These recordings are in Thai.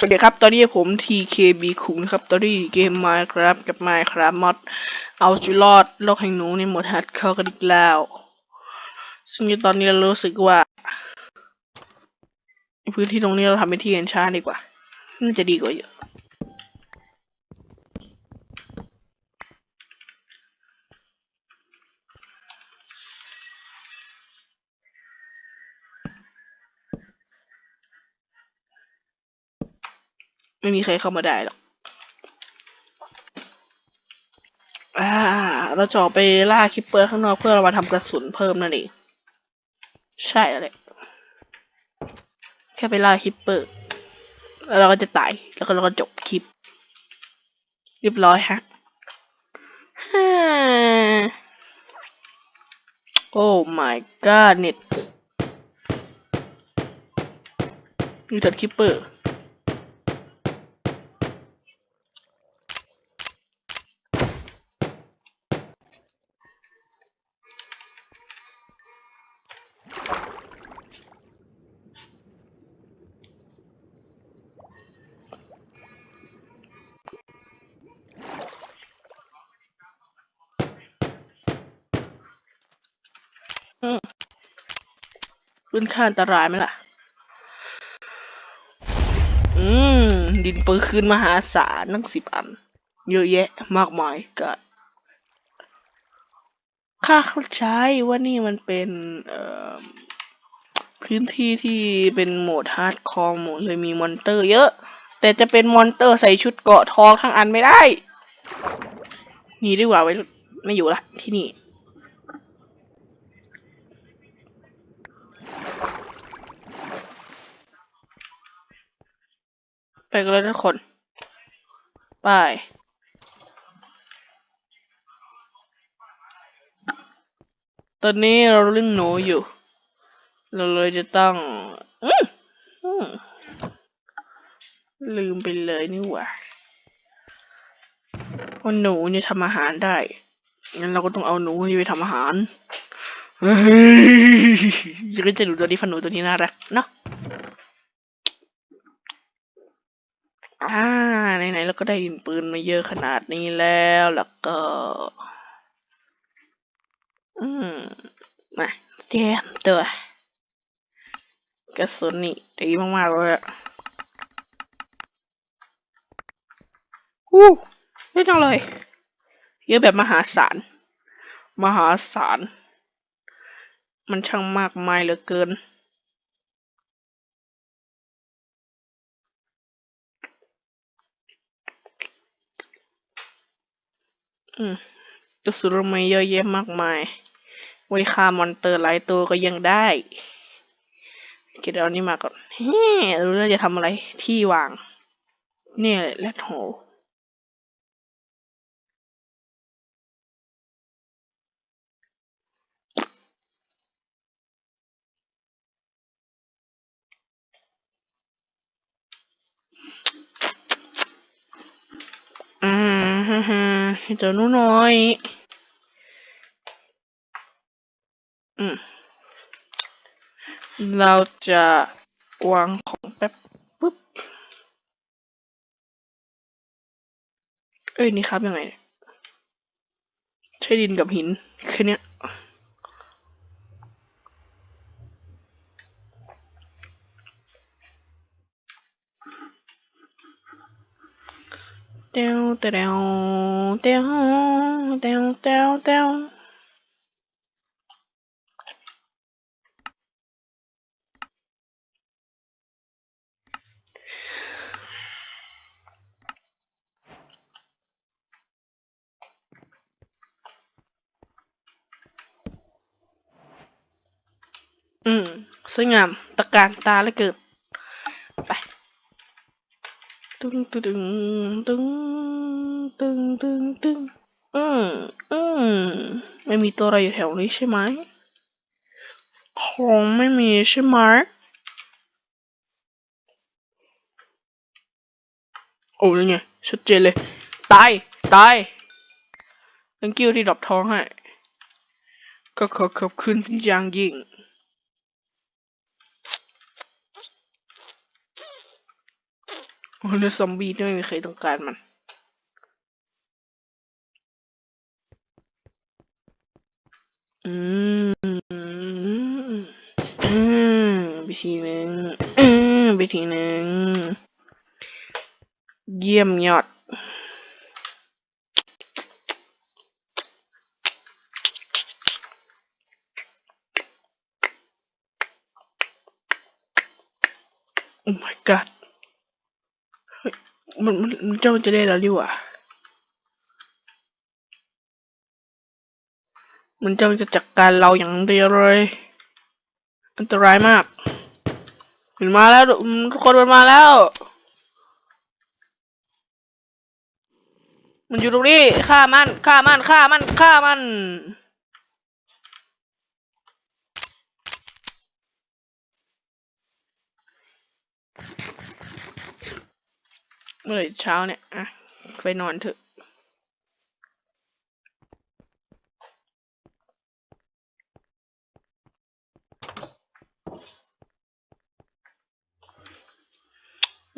สวัสดีครับ ตอนนี้ผม TKB คุงนะครับ ตอนนี้เกม Minecraft กับ Minecraft มอดเอาชีวิตรอดโลกแห่งหนูในหมดฮัดเข้ากันอีกแล้ว ซึ่งตอนนี้เรารู้สึกว่า พื้นที่ตรงนี้เราทำเป็นที่เอนชาดีกว่า น่าจะดีกว่าเยอะ ไม่มีใครเข้ามาได้หรอกอ่า เราจะอไปล่าคิปเปอร์ข้างนอกเพื่อเรามาทำกระสุนเพิ่มนั่นเองใช่แล้วแหละแค่ไปล่าคิปเปอร์ แล้วเราก็จะตาย แล้วก็เราก็จบคลิป เรียบร้อยฮะโอ้ my god เน็ตนี่ตัดคิปเปอร์ ขึ้นค่าอันตรายไหมล่ะ อืม ดินปืนคืนมหาศาลตั้งสิบอัน เยอะแยะ มากมายก็ข้าเข้าใจว่านี่มันเป็นเอ่อพื้นที่ที่เป็นโหมดฮาร์ดคอร์โหมดเลยมีมอนเตอร์เยอะ แต่จะเป็นมอนเตอร์ใส่ชุดเกราะทองทั้งอันไม่ได้หนี่ดีกว่าไว้ไม่อยู่ละที่นี่ ไปกันเลยทุกคน ไปตอนนี้เราเล่นหนูอยู่ เราเลยจะต้องลืมไปเลยนี่หว่าว่าหนูเนี่ยทำอาหารได้ งั้นเราก็ต้องเอาหนูนี่ไปทำอาหารเฮ้ยยังก็จะดูตัวนี้ฟันหนูตัวนี้น่ารักเนาะ อ่าไหนๆเรา ก็ได้ดินปืนมาเยอะขนาดนี้แล้วแล้วก็ อืมมาเตรียมตัวกระสุนนี่ดีมากๆเลยอะอู้เยอะจังเลย เยอะแบบมหาศาล มหาศาล มันช่างมากมายเหลือเกิน กระสุนเรามีเยอะแยะมากมาย ไว้ฆ่ามอนเตอร์หลายตัวก็ยังได้เก็บเอานี่มาก่อนเฮ้รู้แล้วจะทำอะไรที่วางเนี่ยแหละโหอืมฮ่าฮ่าเจ้าหนูน้อย อืม เราจะวางของแป๊บปุ๊บ เอ้ย นี่ครับยังไง ใช้ดินกับหินแค่เนี้ย เตียวเตียวเตียวเตียวเตียวเตียวอืม สวยงามตะการตาเลือเกินไป ตึงตึงตึงตึงตึงตึงอืมอืมไม่มีตัวอะไรอยู่แถวนี้ใช่ไหมคงไม่มีใช่ไหมโอ้ยไงชัดเจนเลย ตาย ตาย thank you ที่ดรอปทองให้ ก็ขอขอบคุณเป็นอย่างยิ่ง โอ้เนื้อซอมบี้ที่ไม่มีใครต้องการมัน อืม อืมไปทีหนึ่งอืมไปทีหนึ่ง เยี่ยมยอดโอ้ my god มันมันเจ้าจะได้แล้วดิวะมันเจ้าจะจัดการเราอย่างเดียวเลย อันตรายมาก มันมาแล้วทุกคนมันมาแล้ว มันอยู่ตรงนี้ฆ่ามันฆ่ามันฆ่ามันฆ่ามัน เมื่อเช้าเนี่ยอะไปนอนเถอะ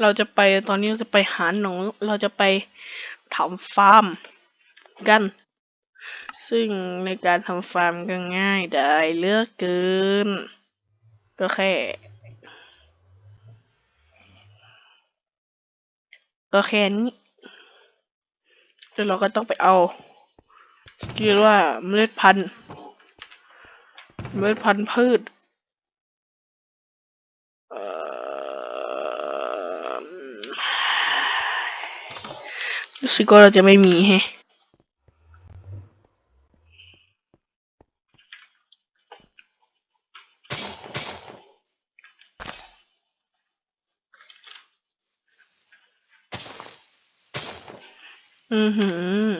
เราจะไปตอนนี้เราจะไปหาหนูเราจะไปทำฟาร์มกัน ซึ่งในการทำฟาร์มก็ง่ายได้เลือกเกิน ก็แค่ ก็แค่นี้แล้วเราก็ต้องไปเอาเรียกว่าเมล็ดพันธุ์ เมล็ดพันธุ์พืชเอ่อรู้สึกว่าเราจะไม่มีแฮะ อือหือ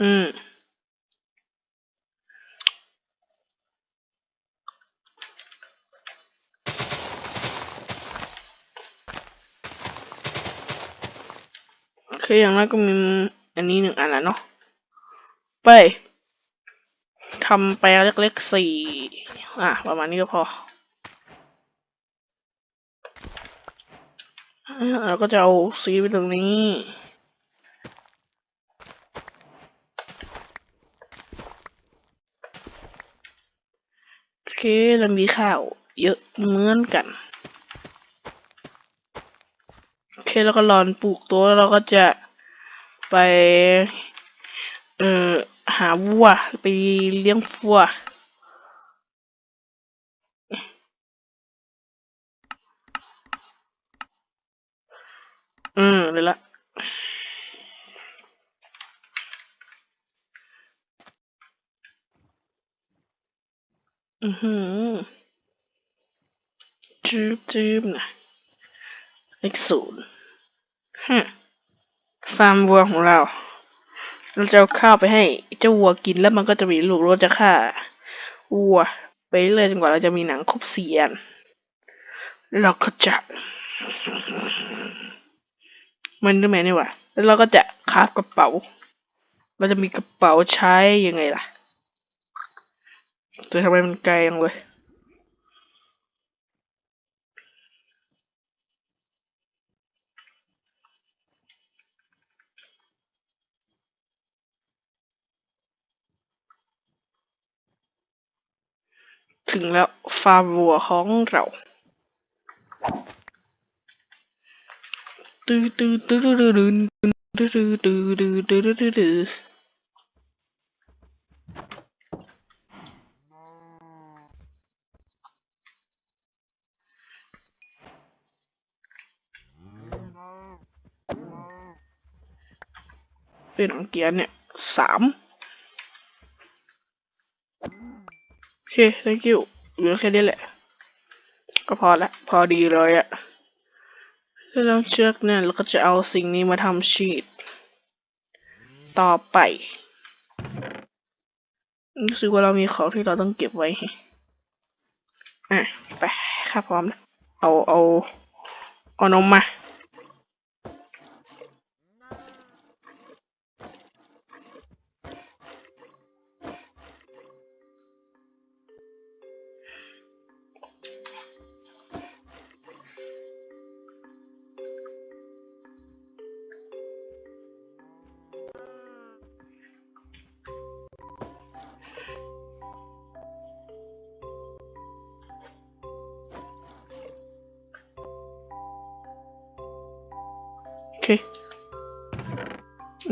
อืม โอเค อย่างน้อยก็มีอันนี้หนึ่งอันแล้วเนาะ ไปทำแปลเล็กๆสี่ อะ ประมาณนี้ก็พอ เราก็จะเอาซีไปตรงนี้ โอเคเรามีข้าว เยอะเหมือนกัน โอเคแล้วก็รอนปลูกตัวแล้วเราก็จะไป เอ่อ หาวัว ไปเลี้ยงวัว อืมเลยละอือหือจืบจืบนะเลขศูนย์ฮึฟาร์มวัวของเรา เราจะเอาข้าวไปให้เจ้าวัวกินแล้วมันก็จะมีลูกเราจะฆ่าวัวไปเรื่อยจนกว่าเราจะมีหนังครบสี่อันแล้วเราก็จะ มันได้ไหมนี่วะแล้วเราก็จะคราฟกระเป๋า เราจะมีกระเป๋าใช้ยังไงล่ะแต่ทำไมมันไกลจังเลยถึงแล้วฟาร์มวัวของเรา ตื้อตื้อตื้อตื้อตื้อตื้อตื้อตื้อตื้อตื้อตื้อเป็นของเกียร์เนี่ยสามโอเค thank you เหลือแค่นี้แหละ ก็พอละ พอดีเลยอะ แล้วเราเชือกเนี่ยเราก็จะเอาสิ่งนี้มาทำชีตต่อไปรู้สึกว่าเรามีของที่เราต้องเก็บไว้อะไปครับพร้อมแล้วเอาเอาเอานมมา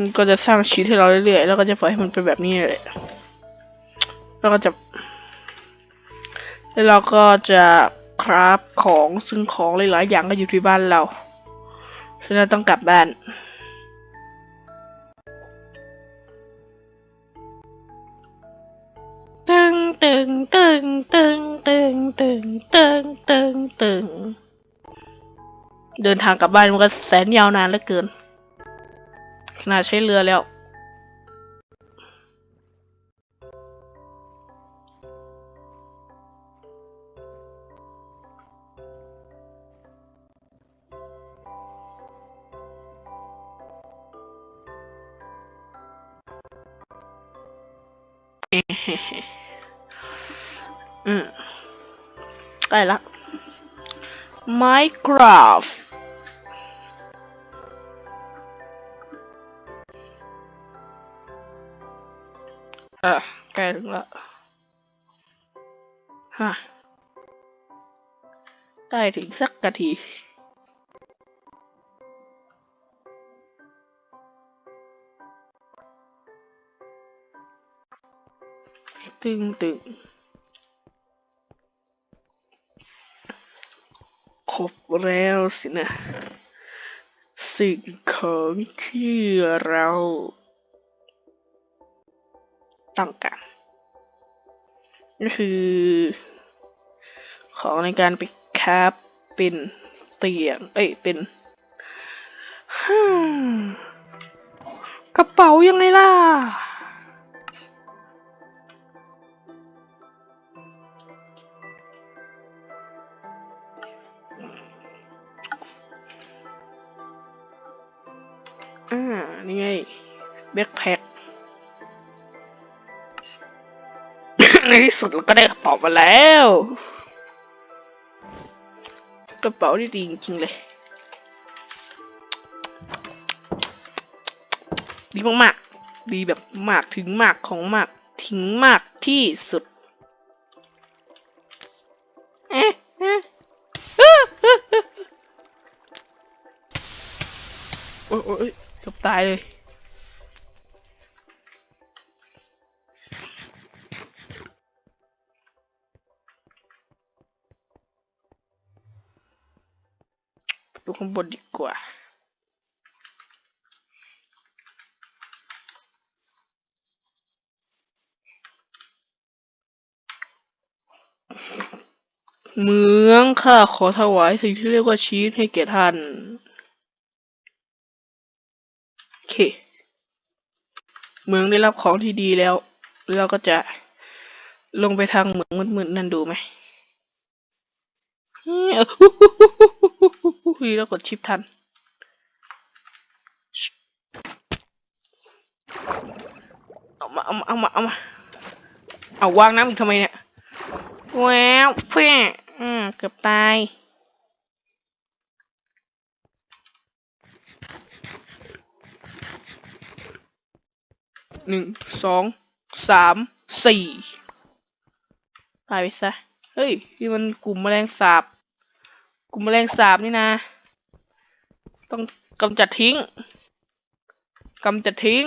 มันก็จะสร้างชีทให้เราเรื่อยๆ แล้วก็จะปล่อยให้มันเป็นแบบนี้เลย แล้วก็จะ แล้วเราก็จะคราฟของซึ่งของหลายๆอย่างก็อยู่ที่บ้านเราฉะนั้นต้องกลับบ้าน ตึงตึงตึงตึงตึงตึงตึงตึงตึงเดินทางกลับบ้านมันก็แสนยาวนานเหลือเกิน นาดใช้เรือแล้ว อืมใกล้ละ Minecraft เออใกล้ถึงละฮะได้ถึงสักนาทีตึงตึงครบแล้วสินะ สิ่งของที่เรา ต้องการก็คือ ของในการไปคราฟเป็นเตียง เอ้ย เป็นฮ่ากระเป๋ายังไงล่ะ อ่า นี่ไง แบ็คแพ็ ในที่สุดเราก็ได้กระเป๋ามาแล้ว กระเป๋าที่ดีจริงๆเลย ดีมากๆ ดีแบบมากถึงมากของมากถึงมากที่สุดเอ๊ะเอ๊ะเอ๊ะเอ๊ะเอ๊ะโอ้ยโอ้ยเกือบตายเลย ดูข้างบนดีกว่า เมืองข้าขอถวายสิ่งที่เรียกว่าชีสให้แก่ท่าน โอเค เมืองได้รับของที่ดีแล้ว เราก็จะลงไปทางเหมืองมืดๆนั่นดูไหม เฮ้ยดีแล้วกดชิปทัน เอามา เอามา เอามา เอามา เอาวางน้ำอีกทำไมเนี่ยแววเพื่ออืมเกือบตาย หนึ่ง สอง สาม สี่ ตายไปซะ เฮ้ย นี่มันกลุ่มแมลงสาบ กลุ่มแมลงสาบนี่นะ ต้องกำจัดทิ้งกำจัดทิ้ง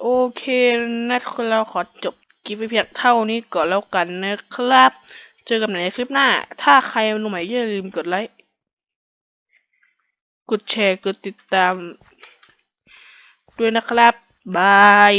โอเคนะเราขอจบคลิปไว้เพียงเท่านี้ก่อนแล้วกันนะครับ เจอกันในคลิปหน้า ถ้าใครมาดูใหม่อย่าลืมกดไลค์ กดแชร์ กดติดตาม ด้วยนะครับ บาย